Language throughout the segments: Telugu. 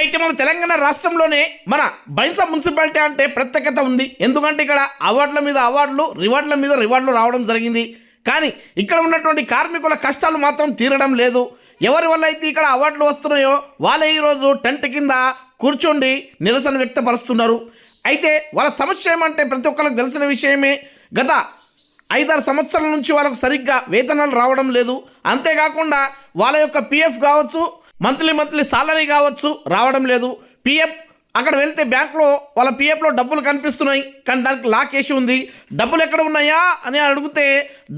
అయితే మన తెలంగాణ రాష్ట్రంలోనే మన బైన్స మున్సిపాలిటీ అంటే ప్రత్యేకత ఉంది. ఎందుకంటే ఇక్కడ అవార్డుల మీద అవార్డులు రివార్డుల మీద రివార్డులు రావడం జరిగింది. కానీ ఇక్కడ ఉన్నటువంటి కార్మికుల కష్టాలు మాత్రం తీరడం లేదు. ఎవరి వల్ల అయితే ఇక్కడ అవార్డులు వస్తున్నాయో వాళ్ళే ఈరోజు టెంట్ కింద కూర్చోండి నిరసన వ్యక్తపరుస్తున్నారు. అయితే వాళ్ళ సమస్య ఏమంటే ప్రతి ఒక్కరికి తెలిసిన విషయమే గత ఐదారు సంవత్సరాల నుంచి వాళ్ళకు సరిగ్గా వేతనాలు రావడం లేదు. అంతేకాకుండా వాళ్ళ యొక్క పిఎఫ్ కావచ్చు మంత్లీ మంత్లీ సాలరీ కావచ్చు రావడం లేదు. పిఎఫ్ అక్కడ వెళ్తే బ్యాంక్లో వాళ్ళ పిఎఫ్లో డబ్బులు కనిపిస్తున్నాయి. కానీ దానికి లాక్ వేసి ఉంది. డబ్బులు ఎక్కడ ఉన్నాయా అని అడిగితే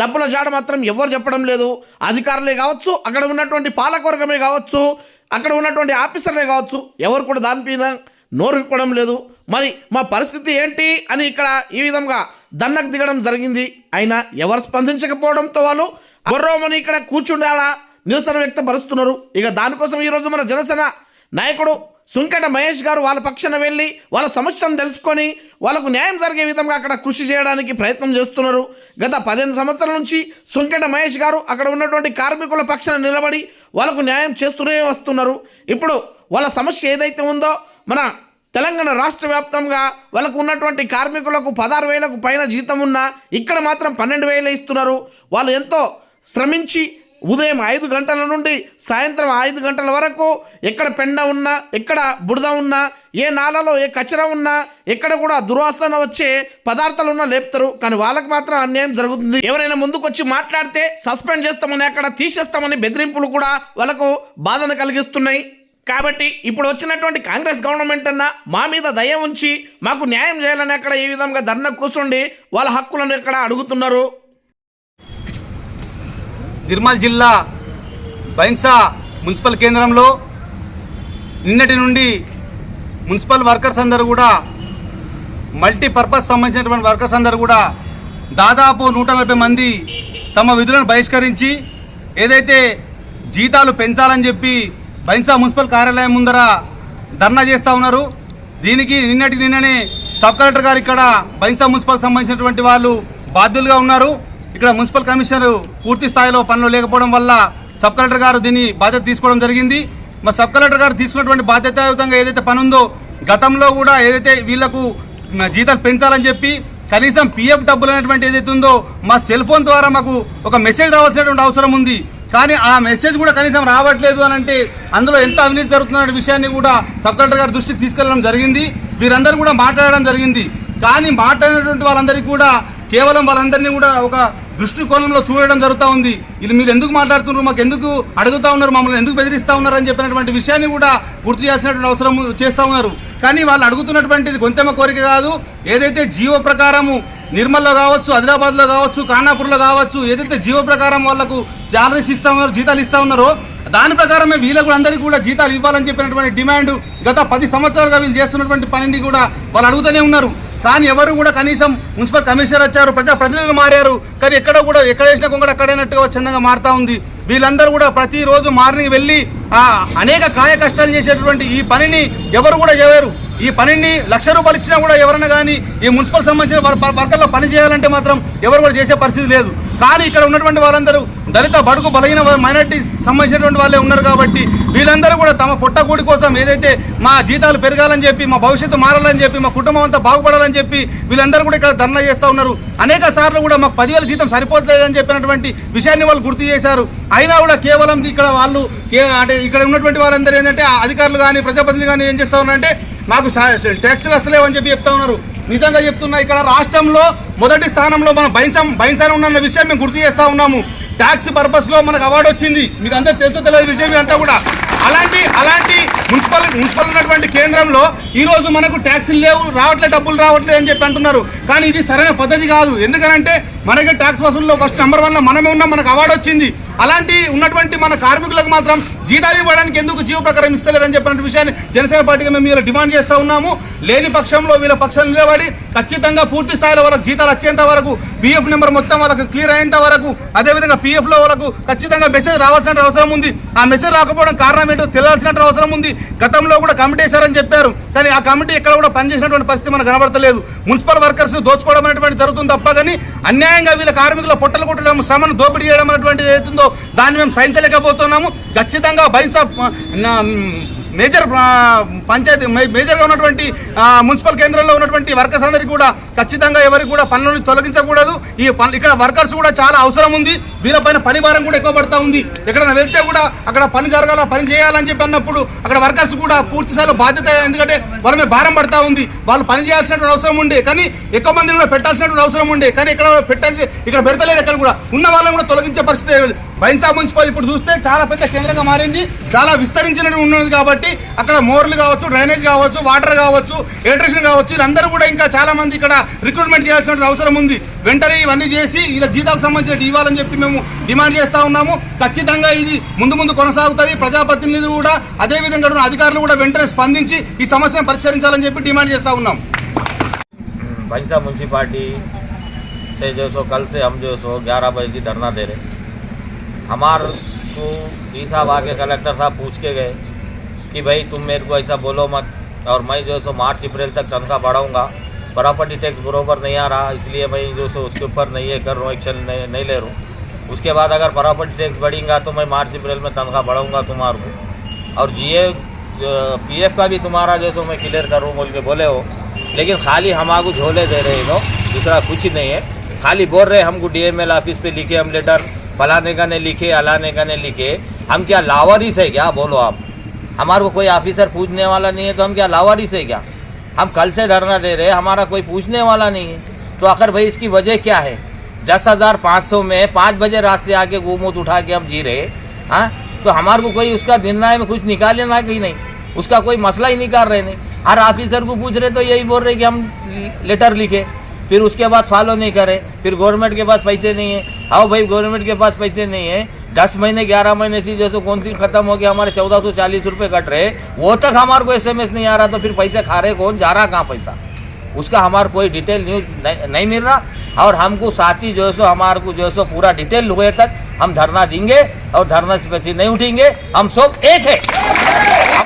డబ్బుల జాడ మాత్రం ఎవరు చెప్పడం లేదు. అధికారులే కావచ్చు అక్కడ ఉన్నటువంటి పాలకవర్గమే కావచ్చు అక్కడ ఉన్నటువంటి ఆఫీసర్లే కావచ్చు ఎవరు కూడా దానిపైన నోరు లేదు. మరి మా పరిస్థితి ఏంటి అని ఇక్కడ ఈ విధంగా దండకు దిగడం జరిగింది. అయినా ఎవరు స్పందించకపోవడంతో వాళ్ళు గొర్రోమని ఇక్కడ కూర్చుండాలా నిరసన వ్యక్తపరుస్తున్నారు. ఇక దానికోసం ఈరోజు మన జనసేన నాయకుడు సుంకట మహేష్ గారు వాళ్ళ పక్షాన వెళ్ళి వాళ్ళ సమస్యను తెలుసుకొని వాళ్ళకు న్యాయం జరిగే విధంగా అక్కడ కృషి చేయడానికి ప్రయత్నం చేస్తున్నారు. గత పదిహేను సంవత్సరాల నుంచి సుంకట మహేష్ గారు అక్కడ ఉన్నటువంటి కార్మికుల పక్షాన నిలబడి వాళ్ళకు న్యాయం చేస్తూనే వస్తున్నారు. ఇప్పుడు వాళ్ళ సమస్య ఏదైతే ఉందో మన తెలంగాణ రాష్ట్ర వ్యాప్తంగా వాళ్ళకు ఉన్నటువంటి కార్మికులకు పదహారు వేలకు పైన జీతం ఉన్నా ఇక్కడ మాత్రం పన్నెండు వేలు ఇస్తున్నారు. వాళ్ళు ఎంతో శ్రమించి ఉదయం ఐదు గంటల నుండి సాయంత్రం ఐదు గంటల వరకు ఎక్కడ పెండ ఉన్నా ఎక్కడ బురద ఉన్నా ఏ నాలలో ఏ కచర ఉన్నా ఎక్కడ కూడా దుర్వాసన వచ్చే పదార్థాలు ఉన్నా లేపుతారు. కానీ వాళ్ళకి మాత్రం అన్యాయం జరుగుతుంది. ఎవరైనా ముందుకు వచ్చి మాట్లాడితే సస్పెండ్ చేస్తామని అక్కడ తీసేస్తామని బెదిరింపులు కూడా వాళ్ళకు బాధను కలిగిస్తున్నాయి. కాబట్టి ఇప్పుడు వచ్చినటువంటి కాంగ్రెస్ గవర్నమెంట్ అన్న మా మీద దయ ఉంచి మాకు న్యాయం చేయాలని అక్కడ ఈ విధంగా ధర్నా కూర్చుండి వాళ్ళ హక్కులను ఇక్కడ అడుగుతున్నారు. నిర్మల్ జిల్లా బైన్సా మున్సిపల్ కేంద్రంలో నిన్నటి నుండి మున్సిపల్ వర్కర్స్ అందరూ కూడా మల్టీపర్పస్ సంబంధించినటువంటి వర్కర్స్ అందరూ కూడా దాదాపు నూట నలభై మంది తమ విధులను బహిష్కరించి ఏదైతే జీతాలు పెంచాలని చెప్పి బైన్సా మున్సిపల్ కార్యాలయం ముందర ధర్నా చేస్తూ ఉన్నారు. దీనికి నిన్నటి నిన్ననే సబ్ కలెక్టర్ గారు ఇక్కడ బైన్సా మున్సిపల్ సంబంధించినటువంటి వాళ్ళు బాధ్యులుగా ఉన్నారు. ఇక్కడ మున్సిపల్ కమిషనర్ పూర్తి స్థాయిలో పనులు లేకపోవడం వల్ల సబ్ కలెక్టర్ గారు దీన్ని బాధ్యత తీసుకోవడం జరిగింది. మరి సబ్ కలెక్టర్ గారు తీసుకున్నటువంటి బాధ్యతాయుతంగా ఏదైతే పని ఉందో గతంలో కూడా ఏదైతే వీళ్ళకు జీతాలు పెంచాలని చెప్పి కనీసం పిఎఫ్ డబ్బులు అనేటువంటి ఏదైతే ఉందో మా సెల్ ఫోన్ ద్వారా మాకు ఒక మెసేజ్ రావాల్సినటువంటి అవసరం ఉంది. కానీ ఆ మెసేజ్ కూడా కనీసం రావట్లేదు అని అంటే అందులో ఎంత అవినీతి జరుగుతున్న విషయాన్ని కూడా సబ్ కలెక్టర్ గారి దృష్టికి తీసుకెళ్ళడం జరిగింది. వీరందరూ కూడా మాట్లాడడం జరిగింది. కానీ మాట్లాడినటువంటి వాళ్ళందరికీ కూడా కేవలం వాళ్ళందరినీ కూడా ఒక దృష్టికోణంలో చూడడం జరుగుతూ ఉంది. ఇది మీరు ఎందుకు మాట్లాడుతున్నారు? మాకు ఎందుకు అడుగుతా ఉన్నారు? మమ్మల్ని ఎందుకు బెదిరిస్తూ ఉన్నారు? అని చెప్పినటువంటి విషయాన్ని కూడా గుర్తు చేసినటువంటి అవసరం చేస్తూ ఉన్నారు. కానీ వాళ్ళు అడుగుతున్నటువంటిది గొంతెమ్మ కోరిక కాదు. ఏదైతే జీవో ప్రకారము నిర్మల్లో కావచ్చు ఆదిలాబాద్లో కావచ్చు ఖానాపూర్లో కావచ్చు ఏదైతే జీవో ప్రకారం వాళ్ళకు శాలరీస్ ఇస్తా ఉన్నారో జీతాలు ఇస్తా ఉన్నారో దాని ప్రకారమే వీళ్ళకు అందరికీ కూడా జీతాలు ఇవ్వాలని చెప్పినటువంటి డిమాండ్ గత పది సంవత్సరాలుగా వీళ్ళు చేస్తున్నటువంటి పనిని కూడా వాళ్ళు అడుగుతూనే ఉన్నారు. కానీ ఎవరు కూడా కనీసం మున్సిపల్ కమిషనర్ వచ్చారు ప్రజా ప్రతినిధులు మారారు. కానీ ఎక్కడ కూడా ఎక్కడ వేసిన కొంగడ అక్కడైనట్టుగా చందంగా మారుతా ఉంది. వీళ్ళందరూ కూడా ప్రతిరోజు మార్నింగ్ వెళ్ళి అనేక కాయ కష్టాలు చేసేటువంటి ఈ పనిని ఎవరు కూడా చేయరు ఈ పనిని లక్ష రూపాయలు ఇచ్చినా కూడా ఎవరైనా కానీ ఈ మున్సిపల్ సంబంధించిన వర్- వర్కర్లో పని చేయాలంటే మాత్రం ఎవరు కూడా చేసే పరిస్థితి లేదు. కానీ ఇక్కడ ఉన్నటువంటి వారందరూ దళిత బడుగు బలహీన మైనార్టీ సంబంధించినటువంటి వాళ్ళే ఉన్నారు కాబట్టి వీళ్ళందరూ కూడా తమ పుట్టకూడి కోసం ఏదైతే మా జీతాలు పెరగాలని చెప్పి మా భవిష్యత్తు మారాలని చెప్పి మా కుటుంబం అంతా బాగుపడాలని చెప్పి వీళ్ళందరూ కూడా ఇక్కడ ధర్నా చేస్తూ ఉన్నారు. అనేక సార్లు కూడా మాకు పదివేల జీతం సరిపోతలేదని చెప్పినటువంటి విషయాన్ని వాళ్ళు గుర్తు చేశారు. అయినా కూడా కేవలం ఇక్కడ వాళ్ళు అంటే ఇక్కడ ఉన్నటువంటి వాళ్ళందరూ ఏంటంటే అధికారులు కానీ ప్రజాప్రతినిధులు కానీ ఏం చేస్తూ ఉన్నారంటే మాకు ట్యాక్సులు అసలేవని చెప్పి చెప్తా ఉన్నారు. నిజంగా చెప్తున్నా ఇక్కడ రాష్ట్రంలో మొదటి స్థానంలో మన బైన్సం బైన్సాన్ ఉన్న విషయం మేము గుర్తు చేస్తా ఉన్నాము. ట్యాక్స్ పర్పస్లో మనకు అవార్డు వచ్చింది. మీకు అందరూ తెలుసు తెలియదు విషయం అంతా కూడా. అలాంటి అలాంటి మున్సిపల్ మున్సిపల్ ఉన్నటువంటి కేంద్రంలో ఈరోజు మనకు ట్యాక్సీలు లేవు రావట్లేదు డబ్బులు రావట్లేదు అని చెప్పి అంటున్నారు. కానీ ఇది సరైన పద్ధతి కాదు. ఎందుకనంటే మనకి ట్యాక్స్ వసూల్లో ఫస్ట్ నెంబర్ వన్లో మనమే ఉన్నాం మనకు అవార్డు వచ్చింది. అలాంటి ఉన్నటువంటి మన కార్మికులకు మాత్రం జీతాలు ఇవ్వడానికి ఎందుకు జీవ ప్రకారం ఇస్తలేరని చెప్పిన విషయాన్ని జనసేన పార్టీగా మేము ఇలా డిమాండ్ చేస్తూ ఉన్నాము. లేని పక్షంలో వీళ్ళ పక్షాలు నిలబడి ఖచ్చితంగా పూర్తి స్థాయిలో వాళ్ళకి జీతాలు వచ్చేంత వరకు పిఎఫ్ నెంబర్ మొత్తం వాళ్ళకి క్లియర్ అయ్యేంత వరకు అదేవిధంగా పిఎఫ్లో వాళ్ళకు ఖచ్చితంగా మెసేజ్ రావాల్సిన అవసరం ఉంది. ఆ మెసేజ్ రాకపోవడం కారణం ఏంటో తెలియాల్సిన అవసరం ఉంది. గతంలో కూడా కమిటీ వేశారని చెప్పారు. కానీ ఆ కమిటీ ఎక్కడ కూడా పనిచేసినటువంటి పరిస్థితి మనకు కనబడతలేదు. మున్సిపల్ వర్కర్స్ దోచుకోవడం అనేటువంటి జరుగుతుంది తప్ప కానీ అన్యాయంగా వీళ్ళ కార్మికుల పొట్టలు కొట్టడం శ్రమను దోపిడీ చేయడం అనేటువంటిది ఏదైతుందో దాన్ని మేము సహించలేకపోతున్నాము. ఖచ్చితంగా బైన్సా మేజర్ పంచాయతీ మేజర్గా ఉన్నటువంటి మున్సిపల్ కేంద్రంలో ఉన్నటువంటి వర్కర్స్ అందరికీ కూడా ఖచ్చితంగా ఎవరికి కూడా పనులను తొలగించకూడదు. ఈ ఇక్కడ వర్కర్స్ కూడా చాలా అవసరం ఉంది. వీళ్ళపైన పని భారం కూడా ఎక్కువ పడతా ఉంది. ఎక్కడైనా వెళ్తే కూడా అక్కడ పని జరగాల పని చేయాలని చెప్పి అన్నప్పుడు అక్కడ వర్కర్స్ కూడా పూర్తిస్థాయిలో బాధ్యత ఎందుకంటే వాళ్ళ మీద భారం పడతా ఉంది. వాళ్ళు పని చేయాల్సినటువంటి అవసరం ఉండే కానీ ఎక్కువ మంది కూడా పెట్టాల్సినటువంటి అవసరం ఉండే కానీ ఇక్కడ పెట్టాల్సి ఇక్కడ పెడతలేదు ఎక్కడ కూడా. ఉన్న వాళ్ళని కూడా తొలగించే పరిస్థితి బైన్సా మున్సిపల్ ఇప్పుడు చూస్తే చాలా పెద్ద కేంద్రంగా మారింది చాలా విస్తరించినట్టు ఉన్నది కాబట్టి అక్కడ మోర్లు కావచ్చు డ్రైనేజ్ కావచ్చు వాటర్ కావచ్చు ఎలక్ట్రిషన్ కావచ్చు వీళ్ళందరూ కూడా ఇంకా చాలా మంది ఇక్కడ రిక్రూట్మెంట్ చేయాల్సిన అవసరం ఉంది వెంటనే ఇవన్నీ చేసి ఇలా జీతాలకు సంబంధించిన ఇవ్వాలని చెప్పి మేము డిమాండ్ చేస్తా ఉన్నాము ఖచ్చితంగా ఇది ముందు ముందు కొనసాగుతుంది ప్రజాప్రతినిధులు కూడా అదే విధంగా ఉన్న అధికారులు కూడా వెంటనే స్పందించి ఈ సమస్యను పరిష్కరించాలని చెప్పి డిమాండ్ చేస్తా ఉన్నాం भैंसा म्यूनसिपाली से जो सो कल से हम जो सो ग्यारह बजे से धरना दे रहे हमार को डी साहब आके कलेक्टर साहब पूछ के गए कि भाई तुम मेरे को ऐसा बोलो मत और मैं जो सो मार्च अप्रैल तक तनख्वाह बढ़ाऊँगा। प्रॉपर्टी टैक्स बरोबर नहीं आ रहा इसलिए मैं जो सो उसके ऊपर नहीं ये कर रहा हूँ एक्शन नहीं, नहीं ले रहा हूँ। उसके बाद अगर प्रॉपर्टी टैक्स बढ़ेगा तो मैं मार्च अप्रैल में तनख्वाह बढ़ाऊँगा तुम्हारे को। और जी ए पी एफ़ का भी तुम्हारा जो सो मैं क्लियर करूँ बोल के बोले हो। लेकिन खाली हमारे झोले दे रहे हो दूसरा कुछ नहीं है। खाली बोल रहे हमको डीएमएल ऑफ़िस पे लिखे हम लेटर फलाने का ने लिखे अलाने का ने लिखे। हम क्या लावारिस है क्या? बोलो आप। हमारे को कोई ऑफिसर पूछने वाला नहीं है तो हम क्या लावारिस है क्या? हम कल से धरना दे रहे हमारा कोई पूछने वाला नहीं है। तो आखिर भाई इसकी वजह क्या है? दस हज़ार पाँच सौ में पाँच बजे रात से आके गोमूत उठा के हम जी रहे हाँ तो हमारे को कोई उसका निर्णय में कुछ निकाल लेना कि नहीं। उसका कोई मसला ही निकाल रहे नहीं हर ऑफिसर को पूछ रहे तो यही बोल रहे कि हम लेटर लिखे। फिर उसके बाद फॉलो नहीं करे फिर गवर्नमेंट के पास पैसे नहीं है। आओ भाई गवर्नमेंट के पास पैसे नहीं है। दस महीने ग्यारह महीने से जैसे कौन सी खत्म हो गया हमारे चौदह सौ चालीस रुपये कट रहे वो तक हमारे को एसएमएस नहीं आ रहा तो फिर पैसे खा रहे कौन जा रहा कहाँ पैसा? उसका हमारे कोई डिटेल न्यूज़ नहीं, नहीं मिल रहा। और हमको साथ ही जो है सो हमारे को जो है सो पूरा डिटेल हुए तक हम धरना देंगे और धरना से पैसे नहीं उठेंगे। हम सब एक है।